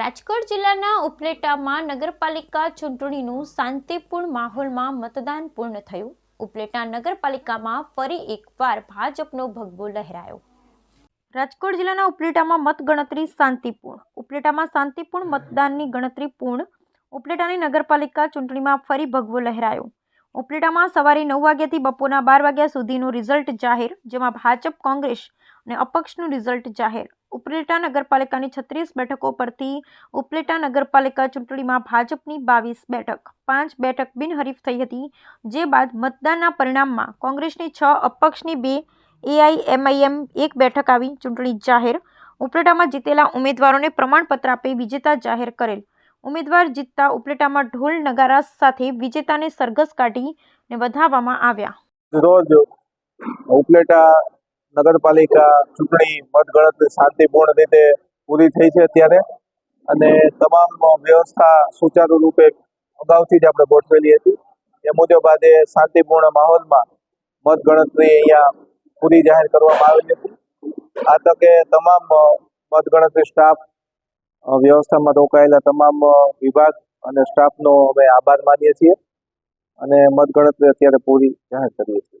રાજકોટ જિલ્લાના ઉપલેટામાં નગરપાલિકા ચૂંટણીનું શાંતિપૂર્ણ માહોલમાં મતદાન પૂર્ણ થયું. ઉપલેટા નગરપાલિકામાં ફરી એકવાર ભાજપનો ભગવો લહેરાયો. રાજકોટ જિલ્લાના ઉપલેટામાં મતગણતરી શાંતિપૂર્ણ. ઉપલેટામાં શાંતિપૂર્ણ મતદાનની ગણતરી પૂર્ણ. ઉપલેટાની નગરપાલિકા ચૂંટણીમાં ફરી ભગવો લહેરાયો. ઉપલેટામાં સવારે નવ વાગ્યાથી બપોરના બાર વાગ્યા સુધીનું રિઝલ્ટ જાહેર, જેમાં ભાજપ, કોંગ્રેસ અને અપક્ષનું રિઝલ્ટ જાહેર. ઉપલેટા નગરપાલિકાની છત્રીસ બેઠકો પરથી ઉપલેટા નગરપાલિકા ચૂંટણીમાં ભાજપની બાવીસ બેઠક. પાંચ બેઠક બિનહરીફ થઈ હતી, જે બાદ મતદાનના પરિણામમાં કોંગ્રેસની છ, અપક્ષની બે, એઆઈએમઆઈએમ એક બેઠક આવી ચૂંટણી જાહેર. ઉપલેટામાં જીતેલા ઉમેદવારોને પ્રમાણપત્ર આપી વિજેતા જાહેર કરેલ. ઉમેદવાર જીતતા ઉપલેટામાં ઢોલ નગારા સાથે વિજેતાને સરઘસ કાઢીને વધાવવામાં આવ્યા. રોજ ઉપલેટા નગરપાલિકા ચૂંટણી મતગણતરી શાંતિપૂર્ણ રીતે પૂરી થઈ છે અત્યારે. અને તમામ વ્યવસ્થા સુચારુ રૂપે અગાઉથી જ આપણે ગોઠવેલી હતી. એ મુજબ આજે શાંતિપૂર્ણ માહોલમાં મતગણતરી અહીંયા પૂરી જાહેર કરવામાં આવેલી હતી. આ તકે તમામ મતગણતરી સ્ટાફ વ્યવસ્થામાં રોકાયેલા તમામ વિભાગ અને સ્ટાફનો અમે આભાર માનીએ છીએ. અને મતગણતરી અત્યારે પૂરી જાહેર કરીએ છીએ.